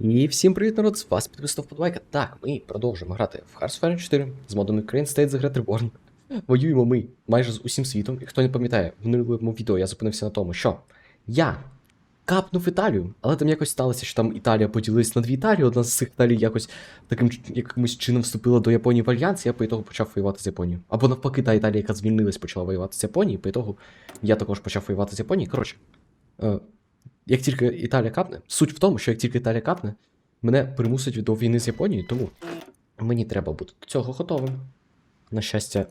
І всім привіт, народ! З вас підписав подбайка. Так, ми продовжуємо грати в Hearthfire 4 з модом Ukraine State The Great Reborn. Воюємо ми майже з усім світом. І хто не пам'ятає, в минулому відео я зупинився на тому, що я капнув Італію, але там якось сталося, що там Італія поділилась на дві Італії. Одна з цих Італій якось таким якимось чином вступила до Японії в альянс, і я по ітогу почав воювати з Японією. Або навпаки, та Італія, яка звільнилась, почала воювати з Японією, по ітогу я також почав воювати з Японією. Коротше, е, як тільки Італія капне, суть в тому, що як тільки Італія капне, мене примусить до війни з Японією, тому мені треба бути до цього готовим. На щастя,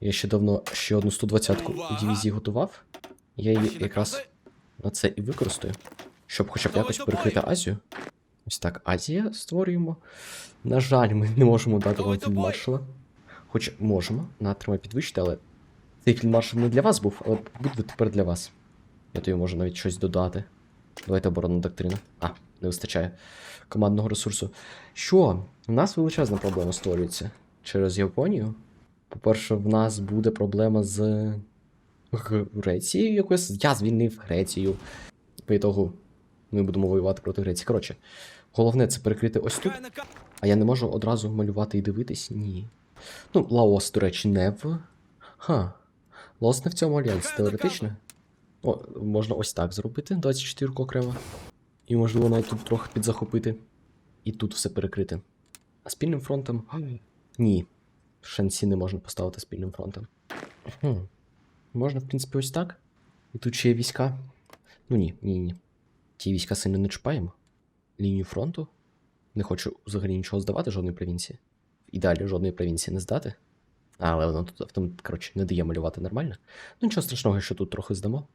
я ще давно ще одну 120-ку дивізії готував. Я її якраз на це і використаю, щоб хоча б якось перекрити Азію. Ось так, Азія створюємо. На жаль, ми не можемо дати вам фільмаршала. Хоч можемо, натрима підвищити, але цей фільмаршал не для вас був, але буде тепер для вас. Я тобі можу навіть щось додати. Давайте оборонна доктрина. А, не вистачає командного ресурсу. Що? У нас величезна проблема створюється через Японію. По-перше, в нас буде проблема з Грецією якось. Я звільнив Грецію. По ітогу ми будемо воювати проти Греції. Коротше, головне це перекрити ось тут. А я не можу одразу малювати і дивитись? Ні. Ну, Лаос, до речі, не в. Ха. Лаос не в цьому альянсі, теоретично. О, можна ось так зробити, 24 окремо. І, можливо, навіть тут трохи підзахопити. І тут все перекрити. А спільним фронтом. Ні. Шансі не можна поставити спільним фронтом. Хм. Можна, в принципі, ось так. І тут ще є війська. Ну ні, ні, ні. Ті війська сильно не чіпаємо. Лінію фронту. Не хочу взагалі нічого здавати, жодної провінції. В ідеалі жодної провінції не здати. Але воно тут коротше, не дає малювати нормально. Ну нічого страшного, що тут трохи здамо.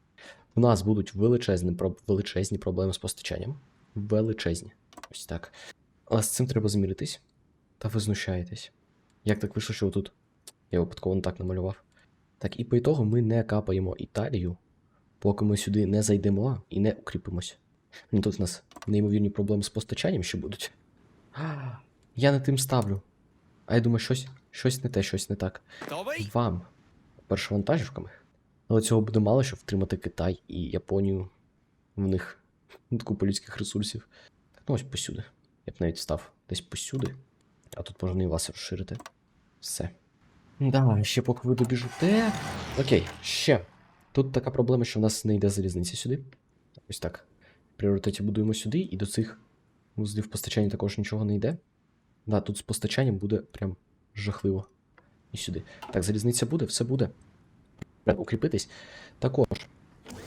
У нас будуть величезні, величезні проблеми з постачанням. Величезні. Ось так. Але з цим треба зміритись. Та ви знущаєтесь. Як так вийшло, що тут? Я випадково не так намалював. Так, і по ітогу ми не капаємо Італію, поки ми сюди не зайдемо і не укріпимось. Ну, тут в нас неймовірні проблеми з постачанням ще будуть. Я не тим ставлю. А я думаю, щось, щось не те, щось не так. Вам перше вантажівками. Але цього буде мало, щоб втримати Китай і Японію. В них ну, купа людських ресурсів. Ну ось посюди. Я б навіть став десь посюди. А тут можна і вас розширити. Все. Да, ще поки ви добіжите. Окей, ще. Тут така проблема, що в нас не йде залізниця сюди. Ось так. В пріоритеті будуємо сюди, і до цих вузлів постачання також нічого не йде. Да, тут з постачанням буде прям жахливо. І сюди. Так, залізниця буде, все буде. Треба укріпитись. Також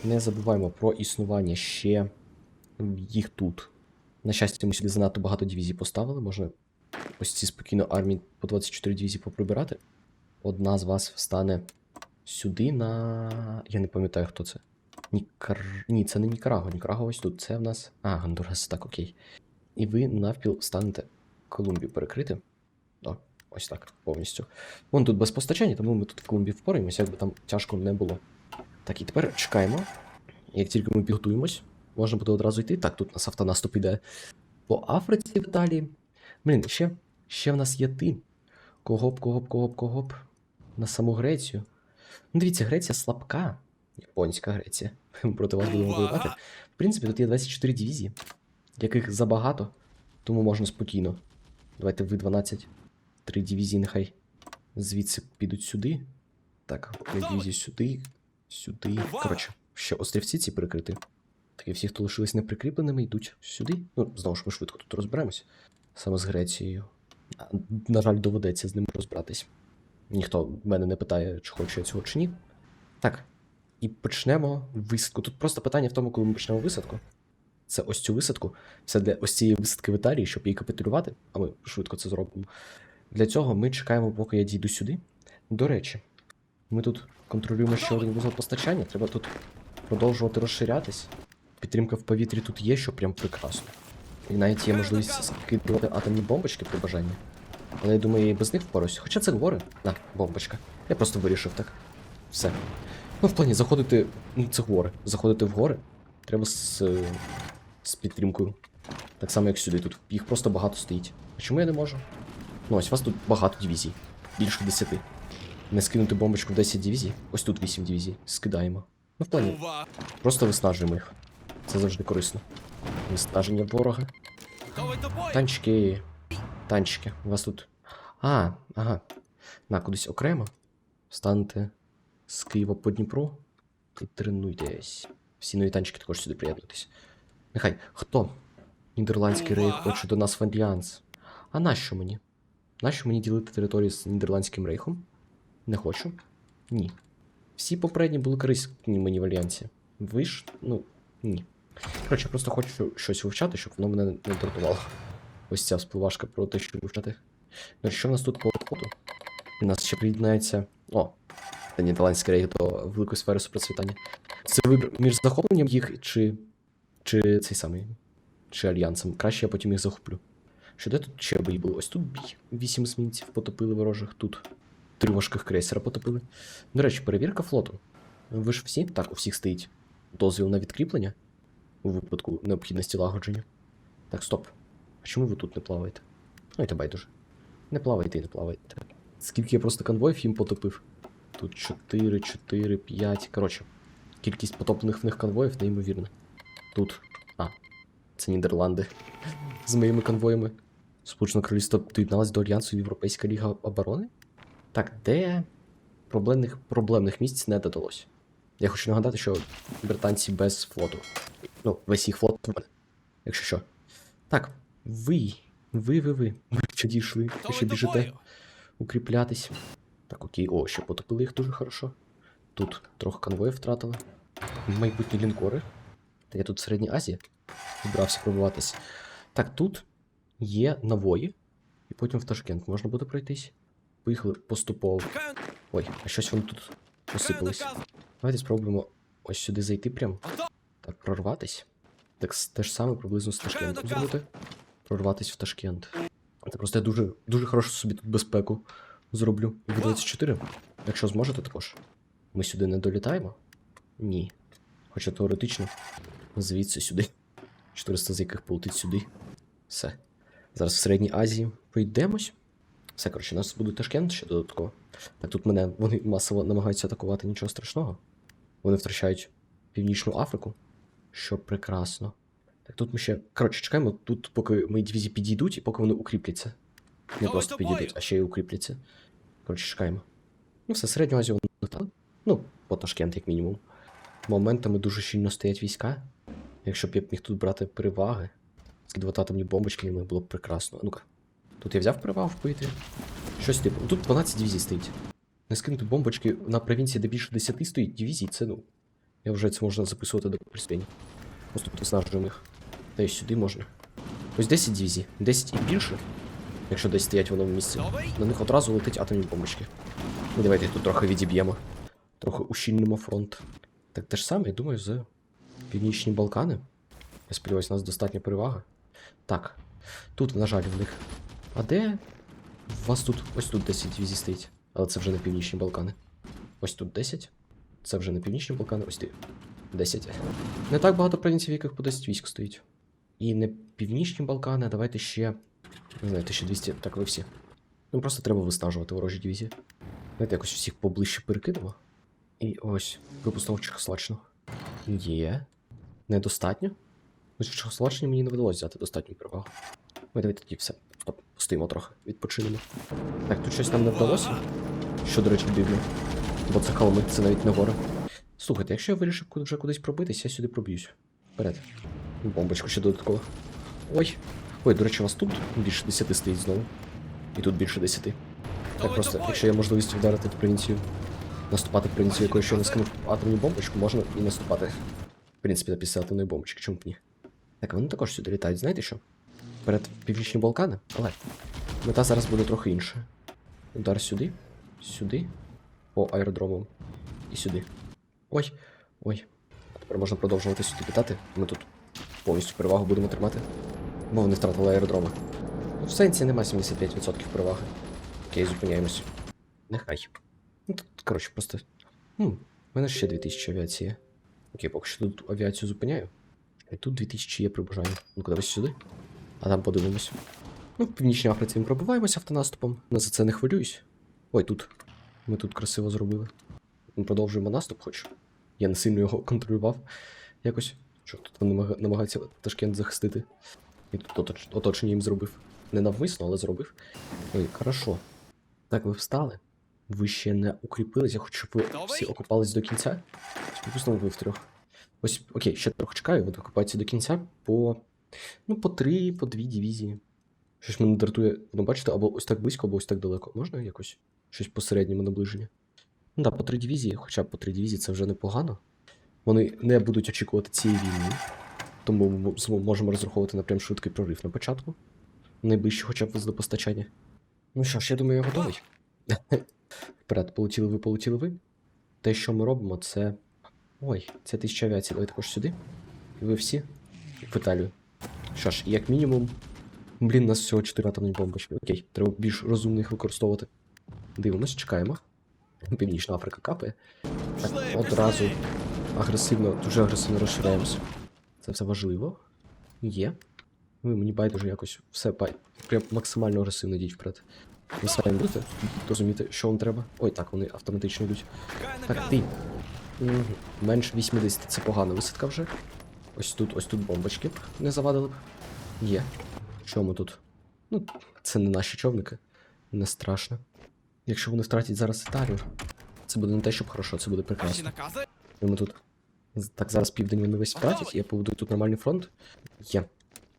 не забуваємо про існування ще їх тут. На щастя, ми сюди занадто багато дивізій поставили. Можна ось ці спокійно армії по 24 дивізії поприбирати. Одна з вас встане сюди на. Я не пам'ятаю, хто це. Нікар... Ні, це не Нікараго. Нікараго ось тут. Це в нас. А, Гондурас, так, окей. І ви навпіл станете Колумбію перекрити. Ось так, повністю. Вон тут без постачання, тому ми тут в Колумбії впораємося, якби там тяжко не було. Так, і тепер чекаємо. Як тільки ми підготуємось, можна буде одразу йти. Так, тут нас автонаступ іде по Африці в Італії. Блін, ще, ще в нас є ти. Кого б, кого б, кого б, кого б. На саму Грецію. Ну, дивіться, Греція слабка. Японська Греція. Ми Проти вас будемо воювати. В принципі, тут є 24 дивізії, яких забагато, тому можна спокійно. Давайте ви 12. Три дивізії нехай звідси підуть сюди. Так, одну дивізію сюди, сюди. Коротше, ще острівці ці прикрити. Так і всі, хто лишились неприкріпленими, йдуть сюди. Ну, знову ж ми швидко тут розберемось. Саме з Грецією. На жаль, доведеться з ним розбиратись. Ніхто мене не питає, чи хочу я цього чи ні. Так. І почнемо висадку. Тут просто питання в тому, коли ми почнемо висадку. Це ось цю висадку. Це для ось цієї висадки в Італії, щоб її капітулювати, а ми швидко це зробимо. Для цього ми чекаємо, поки я дійду сюди. До речі, ми тут контролюємо ще один вузол постачання, треба тут продовжувати розширятись. Підтримка в повітрі тут є, що прям прекрасно. І навіть є можливість скидувати атомні бомбочки при бажанні. Але я думаю, я і без них впорусь. Хоча це гори. На, бомбочка. Я просто вирішив так. Все. Ну, в плані заходити. Ну, це гори. Заходити в гори. Треба з, е, з підтримкою. Так само, як сюди. Тут їх просто багато стоїть. А чому я не можу? Ну, ось у вас тут багато дивізій. Більше 10. Не скинути бомбочку в 10 дивізій. Ось тут 8 дивізій. Скидаємо. Ну, в плані, просто виснажуємо їх. Це завжди корисно. Виснаження ворога. Танчики. Танчики. У вас тут. А, ага. На, кудись окремо. Станете з Києва по Дніпру і тренуйтесь. Всі нові танчики також сюди приєднуйтесь. Нехай. Хто? Нідерландський рейх хоче до нас в альянс. А нащо мені? Нащо мені ділити територію з Нідерландським рейхом? Не хочу. Ні. Всі попередні були корисні мені в альянсі. Ви ж, ну, ні. Коротше, я просто хочу щось вивчати, щоб воно мене не дратувало. Ось ця спливашка про те, що вивчати. Ну, що в нас тут по фото? У нас ще приєднається. О, це Нідерландський рейх до великої сфери супроцвітання. Це вибір між захопленням їх чи. чи цей самий. Чи альянсом. Краще я потім їх захоплю. Що де тут ще бої були? Ось тут бій. Вісім змінців потопили ворожих, тут три важких крейсера потопили. До речі, перевірка флоту. Ви ж всі? Так, у всіх стоїть дозвіл на відкріплення у випадку необхідності лагодження. Так, стоп. А чому ви тут не плаваєте? Ну, це байдуже. Не плавайте і не плавайте. Скільки я просто конвоїв їм потопив? Тут 4, 4, 5. Коротше, кількість потоплених в них конвоїв неймовірна. Тут. А, це Нідерланди. З моїми конвоями. Сполучене Королівство доєдналось до Альянсу Європейська Ліга оборони? Так, де проблемних, проблемних місць не додалось. Я хочу нагадати, що британці без флоту. Ну, весь їх флот в мене. Якщо що. Так, ви. Ви, ви, ви. Ви що дійшли? Ви ще біжите укріплятись. Так, окей, о, ще потопили їх дуже хорошо. Тут трохи конвоїв втратили. Майбутні лінкори. Та я тут в Середній Азії збирався пробуватись. Так, тут є навої, і потім в Ташкент можна буде пройтись. Поїхали поступово. Ой, а щось воно тут посипалось. Давайте спробуємо ось сюди зайти прям. Так, прорватись. Так те ж саме приблизно з Ташкентом зробити. Прорватись в Ташкент. Це просто я дуже, дуже хорошу собі тут безпеку зроблю. В 24. Якщо зможете також. Ми сюди не долітаємо? Ні. Хоча теоретично. Звідси сюди. 400 з яких полетить сюди. Все. Зараз в Середній Азії пройдемось. Все, коротше, у нас буде Ташкент ще додатково. Так тут мене вони масово намагаються атакувати, нічого страшного. Вони втрачають Північну Африку, що прекрасно. Так тут ми ще. Коротше, чекаємо тут, поки мої дивізії підійдуть і поки вони укріпляться. Не просто підійдуть, а ще й укріпляться. Коротше, чекаємо. Ну, все, середню Азію вони летали. Ну, по Ташкент, як мінімум. Моментами дуже щільно стоять війська. Якщо б я б міг тут брати переваги, скидувати атомні бомбочки, ними було б прекрасно. Ну-ка. Тут я взяв перевагу в повітрі. Щось типу. Тут 12 дивізій стоїть. Не скинути бомбочки на провінції, де більше 10 стоїть дивізій, це ну. Я вже це можна записувати до приспіння. Просто тут виснажуємо їх. Та й сюди можна. Ось 10 дивізій. 10 і більше. Якщо десь стоять в одному місці. На них одразу летить атомні бомбочки. Ну давайте їх тут трохи відіб'ємо. Трохи ущільнимо фронт. Так те ж саме, я думаю, з Північні Балкани. Я сподіваюся, у нас достатня перевага. Так. Тут, на жаль, в них. А де? У вас тут. Ось тут 10 дивізій стоїть. Але це вже не Північні Балкани. Ось тут 10. Це вже не Північні Балкани, ось ти. 10. Не так багато провінцій, в яких по 10 військ стоїть. І не Північні Балкани, а давайте ще. Не знаю, 1200, так ви всі. Ну просто треба виснажувати ворожі дивізії. Давайте якось всіх поближче перекидемо. І ось, випустимо Чехослачну. Є. Недостатньо. Ось в Чехослачні мені не вдалося взяти достатню перевагу. Ми давайте тоді все. Стоп, постоїмо трохи, відпочинемо. Так, тут щось нам не вдалося. Що, до речі, дивно. Бо це холми, це навіть не гори. Слухайте, якщо я вирішив вже кудись пробитись, я сюди проб'юсь. Вперед. Бомбочку ще додатково. Ой. Ой, до речі, у вас тут більше 10 стоїть знову. І тут більше 10. Так просто, якщо є можливість вдарити в провінцію, наступати в провінцію, якою ще не скинув атомну бомбочку, можна і наступати. В принципі, після атомної бомбочки, чому б ні? Так, вони також сюди літають, знаєте що? Перед північні Балкани, але мета зараз буде трохи інша. Удар сюди, сюди, по аеродромам і сюди. Ой, ой. Тепер можна продовжувати сюди літати. Ми тут повністю перевагу будемо тримати. Бо вони втратили аеродроми. Ну, в сенсі нема 75% переваги. Окей, зупиняємось. Нехай. Ну, тут, коротше, просто. Хм, у мене ще 2000 авіації. Окей, поки що тут авіацію зупиняю. І тут 2000 є при бажанні. Ну, куди сюди? А там подивимось. Ну, в Північній Африці ми пробиваємося автонаступом. Я за це не хвилююсь. Ой, тут. Ми тут красиво зробили. Ми продовжуємо наступ, хоч. Я не сильно його контролював. Якось. Що тут намага- намагаються Ташкент захистити. І тут оточ- оточення їм зробив. Не навмисно, але зробив. Ой, хорошо. Так, ви встали. Ви ще не укріпились, я хочу, щоб ви всі окопались до кінця. Припустимо, ви втрьох. Ось, окей, ще трохи чекаю, ви докопаєтеся до кінця по. Ну, по три, по дві дивізії. Щось мене дратує. Ну, бачите, або ось так близько, або ось так далеко. Можна якось? Щось посередньому наближення. Ну так, по три дивізії, хоча б по три дивізії це вже непогано. Вони не будуть очікувати цієї війни. Тому ми можемо розраховувати на прям швидкий прорив на початку. Найближче хоча б водопостачання. Ну що ж, я думаю, я готовий. Вперед, полетіли ви, полетіли ви. Те, що ми робимо, це. Ой, це тисяча авіації. Давай також сюди. І ви всі в Італію. Що ж, як мінімум. Блін, у нас всього 4 атомні бомбочки. Окей, треба більш розумно їх використовувати. Дивимось, чекаємо. Північна Африка капає. Так, одразу агресивно, дуже агресивно розширяємося. Це все важливо. Є. Ви мені байдуже якось все бай. Прям максимально агресивно йдіть вперед. Ви самі будете розуміти, що вам треба. Ой, так, вони автоматично йдуть. Так, ти. Менш 80 це погана висадка вже. Ось тут, ось тут бомбочки не завадили б. Є. Що ми тут? Ну, це не наші човники. Не страшно. Якщо вони втратять зараз Італію, це буде не те, щоб хорошо, це буде прекрасно. І Ми тут. Так, зараз південь вони весь втратять, я побудую тут нормальний фронт. Є.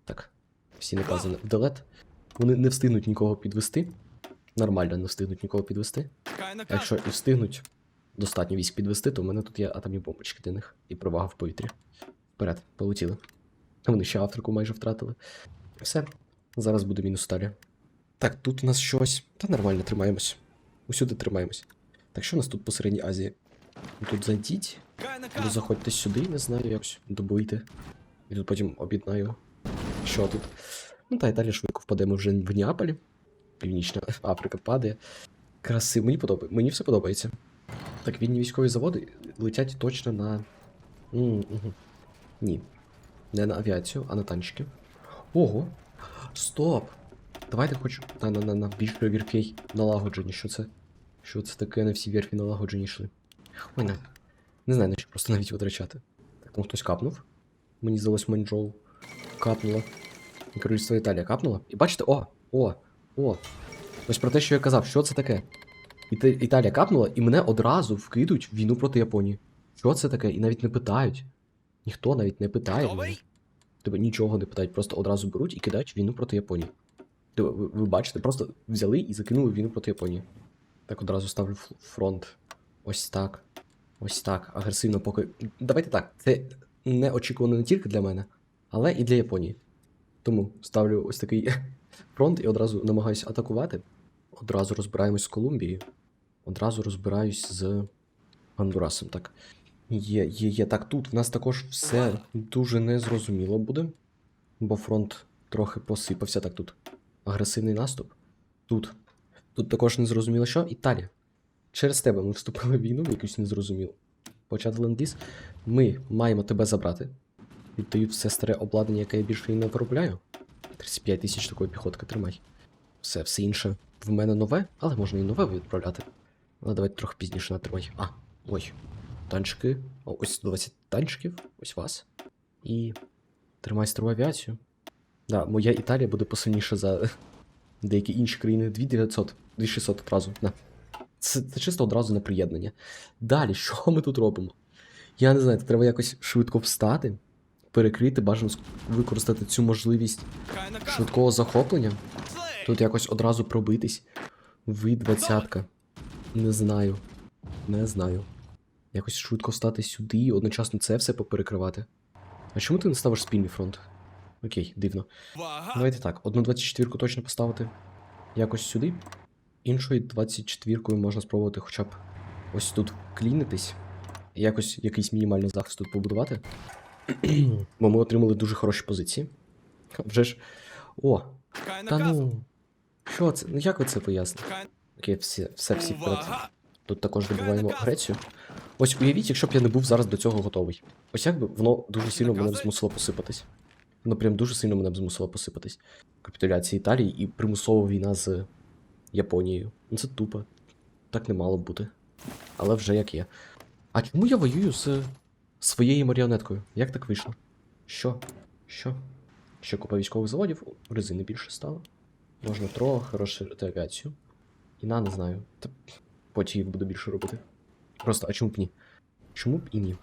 Так. Всі накази в делет. Вони не встигнуть нікого підвести. Нормально не встигнуть нікого підвести. А якщо і встигнуть достатньо військ підвести, то в мене тут є атомні бомбочки для них і перевага в повітрі. Вперед, полетіли. Вони ще Африку майже втратили. Все. Зараз буде мінус Італія. Так, тут у нас щось. Та нормально тримаємось. Усюди тримаємось. Так що у нас тут по Середній Азії? Ну, Тут зайдіть. Чекаю заходьте сюди, не знаю, якось добийте. І тут потім об'єднаю. Що тут? Ну та Італія швидко впаде, ми вже в Неаполі. Північна Африка падає. Красиво, мені подобається. Мені все подобається. Так, вільні військові заводи летять точно на. Ні. Не на авіацію, а на танчики. Ого! Стоп! Давайте хоч на, на, на, на більше вірфей налагоджені. Що це? Що це таке? Не всі вірфі налагоджені йшли. Ой, на. Не знаю, на що просто навіть витрачати. Так, там хтось капнув. Мені здалось Манчжоу. Капнуло. Королівство Італія капнуло. І бачите, о! О! О! Ось про те, що я казав, що це таке? Іта- Італія капнула, і мене одразу вкидуть в війну проти Японії. Що це таке? І навіть не питають. Ніхто навіть не питає. мене. Тебе нічого не питають, просто одразу беруть і кидають в війну проти Японії. Ви, ви бачите, просто взяли і закинули війну проти Японії. Так одразу ставлю фронт. Ось так. Ось так. Агресивно поки. Давайте так. Це неочікувано не тільки для мене, але і для Японії. Тому ставлю ось такий фронт і одразу намагаюся атакувати. Одразу розбираємось з Колумбією. Одразу розбираюсь з Гондурасом. Так. Є, є, є. Так, тут в нас також все дуже незрозуміло буде, бо фронт трохи посипався. Так, тут агресивний наступ. Тут. Тут також незрозуміло, що Італія. Через тебе ми вступили в війну, якусь незрозумілу. Почати ленд-ліз. Ми маємо тебе забрати. Віддаю все старе обладнання, яке я більше і не виробляю. 35 тисяч такої піхотки тримай. Все, все інше в мене нове, але можна і нове відправляти. Але давайте трохи пізніше натримай. А, ой. Танчики. О, ось 20 танчиків, ось вас. І. Тримай стару авіацію. Да, моя Італія буде посильніша за деякі інші країни. 2900, 2600 одразу. На. Це, це чисто одразу на приєднання. Далі, що ми тут робимо? Я не знаю, треба якось швидко встати, перекрити, бажано використати цю можливість швидкого захоплення. Тут якось одразу пробитись. Ви двадцятка. Не знаю. Не знаю. Якось швидко встати сюди і одночасно це все поперекривати. А чому ти не ставиш спільний фронт? Окей, дивно. Давайте так, одну 24 точно поставити якось сюди. Іншою 24 можна спробувати хоча б ось тут клінитись. Якось якийсь мінімальний захист тут побудувати. Бо ми отримали дуже хороші позиції. Вже ж. О, та ну. Що це? Ну як ви це поясните? Окей, всі, все всі вперед. Тут також добуваємо Грецію. Ось уявіть, якщо б я не був зараз до цього готовий. Ось як би воно дуже сильно мене б змусило посипатись. Воно прям дуже сильно мене б змусило посипатись. Капітуляція Італії і примусова війна з Японією. Ну це тупо. Так не мало б бути. Але вже як є. А чому я воюю з своєю маріонеткою? Як так вийшло? Що? Що? Ще купа військових заводів, резини більше стало. Можна трохи розширити авіацію. І на, не знаю. Та потім їх буду більше робити. Просто, а чому б ні? Чому б і ні?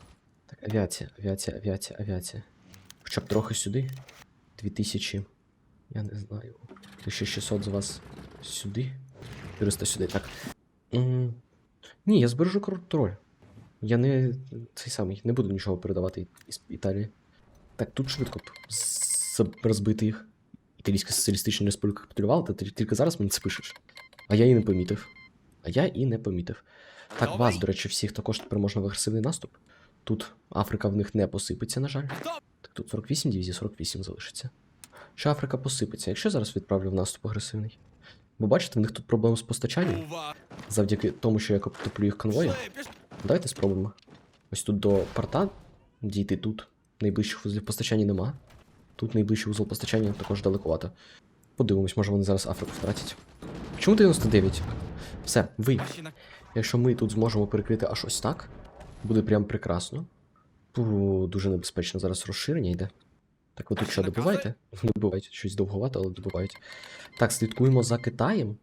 Так, авіація, авіація, авіація, авіація. Хоча б трохи сюди. 2000. Я не знаю. 1600 з вас сюди. 400 сюди, так. М, Ні, я збережу контроль. Я не цей самий, не буду нічого передавати Італії. Так, тут швидко б розбити їх. Італійська соціалістична республіка капітулювала, ти тільки зараз мені це пишеш. А я і не помітив. А я і не помітив. Так, вас, до речі, всіх також тепер можна в агресивний наступ. Тут Африка в них не посипеться, на жаль. Так тут 48 дивізій, 48 залишиться. Що Африка посипеться, якщо я зараз відправлю в наступ агресивний. Бо бачите, в них тут проблеми з постачанням завдяки тому, що я топлю їх конвоєм. Давайте спробуємо. Ось тут до порта дійти тут. Найближчих вузлів постачання нема. Тут найближчий вузол постачання також далекувато. Подивимось, може вони зараз Африку втратять. Чому 99? Все, ви. Якщо ми тут зможемо перекрити аж ось так, буде прям прекрасно. Пу, дуже небезпечно зараз розширення йде. Так, ви тут що, добиваєте? Добивають щось довговато, але добивають. Так, слідкуємо за Китаєм.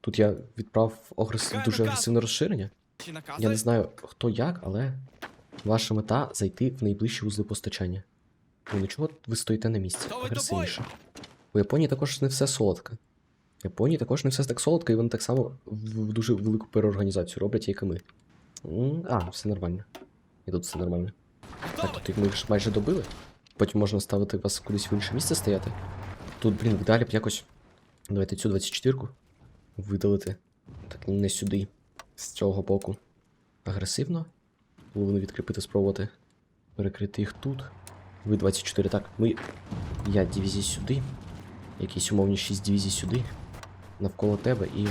Тут я відправ агрес... дуже агресивне розширення. Я не знаю хто як, але ваша мета зайти в найближчі вузли постачання. Ну нічого ви стоїте на місці, агресивніше. У Японії також не все солодко. В Японії також не все так солодко, і вони так само в дуже велику переорганізацію роблять, як і ми. А, все нормально. І тут все нормально. Так, тут як ми ж майже добили. Потім можна ставити вас кудись в інше місце стояти. Тут, блін, далі б якось. Давайте цю 24-ку видалити. Так, не сюди. З цього боку. Агресивно. Половину відкріпити, спробувати. Перекрити їх тут. Ви 24. Так, ми. 5 дивізій сюди. Якісь умовні 6 дивізій сюди. Навколо тебе і.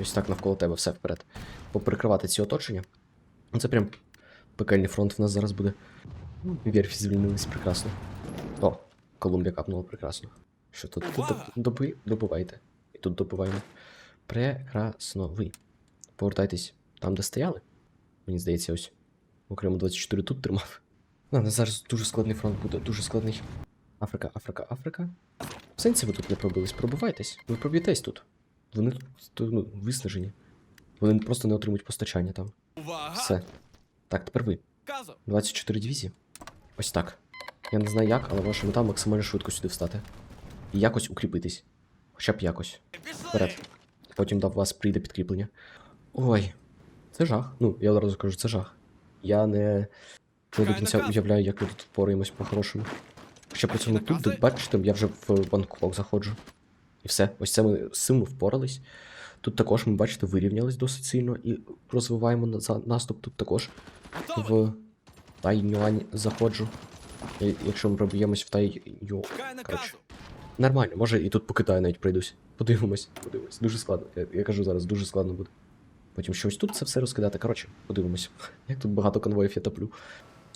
Ось так навколо тебе, все вперед. Поперекривати ці оточення. Ну, Це прям пекельний фронт в нас зараз буде. Ну, Верфі звільнились прекрасно. О, Колумбія капнула прекрасно. Що тут? Тут доби, добивайте. І тут добиваємо. Прекрасно. Ви. Повертайтесь там, де стояли. Мені здається, ось. Окремо 24 тут тримав. Ладно, зараз дуже складний фронт буде, дуже складний. Африка, Африка, Африка. В сенсі ви тут не пробились, пробивайтесь. Ви проб'єтесь тут. Вони тут ну, виснажені. Вони просто не отримують постачання там. Все. Так, тепер ви. 24 дивізії. Ось так. Я не знаю як, але ваша мета максимально швидко сюди встати. І якось укріпитись. Хоча б якось. Вперед. Потім до вас прийде підкріплення. Ой, це жах. Ну, я одразу кажу, це жах. Я не, не до кінця уявляю, як ми тут впораємось по-хорошому. Хоча при цьому тут, де, бачите, я вже в Бангкок заходжу. І все. Ось це ми з цим ми впорались. Тут також ми, бачите, вирівнялись досить сильно і розвиваємо на- наступ тут також в Тайнюань заходжу. І- Якщо ми проб'ємось в. Чекай коротше. Нормально, може і тут по Китаю навіть пройдусь. Подивимось, подивимось. Дуже складно. Я, я кажу зараз, дуже складно буде. Потім щось тут це все розкидати. Коротше, подивимось. Як тут багато конвоїв я топлю.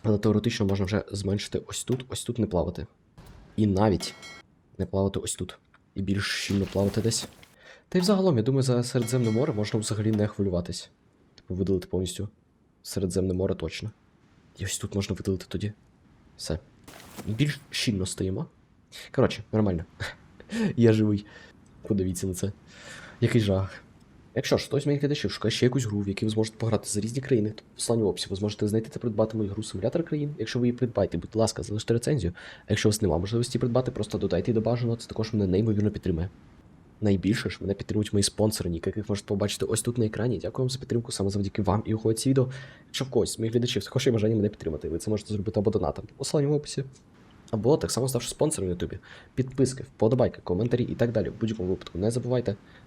Але теоретично можна вже зменшити ось тут, ось тут не плавати. І навіть не плавати ось тут. І більш щільно плавати десь. Та й взагалом, я думаю, за Середземне море можна взагалі не хвилюватись. Типу, видалити повністю Середземне море точно. І ось тут можна видалити тоді. Все. Більш щільно стоїмо. Коротше, нормально. Я живий. Подивіться на це. Який жах. Якщо ж хтось з моїх глядачів шукає ще якусь гру, в якій ви зможете пограти за різні країни, то в посланні в описі ви зможете знайти та придбати мою гру симулятор країн. Якщо ви її придбаєте, будь ласка, залиште рецензію. А якщо у вас немає можливості придбати, просто додайте її до бажаного, це також мене неймовірно підтримує. Найбільше ж мене підтримують мої спонсори, яких можете побачити ось тут на екрані. Дякую вам за підтримку, саме завдяки вам і уходить ці відео. Якщо когось з моїх глядачів також є бажання мене підтримати, ви це можете зробити або донатом, посилання в описі, або так само ставши спонсором на Ютубі. Підписки, вподобайки, коментарі і так далі. В будь-якому випадку не забувайте.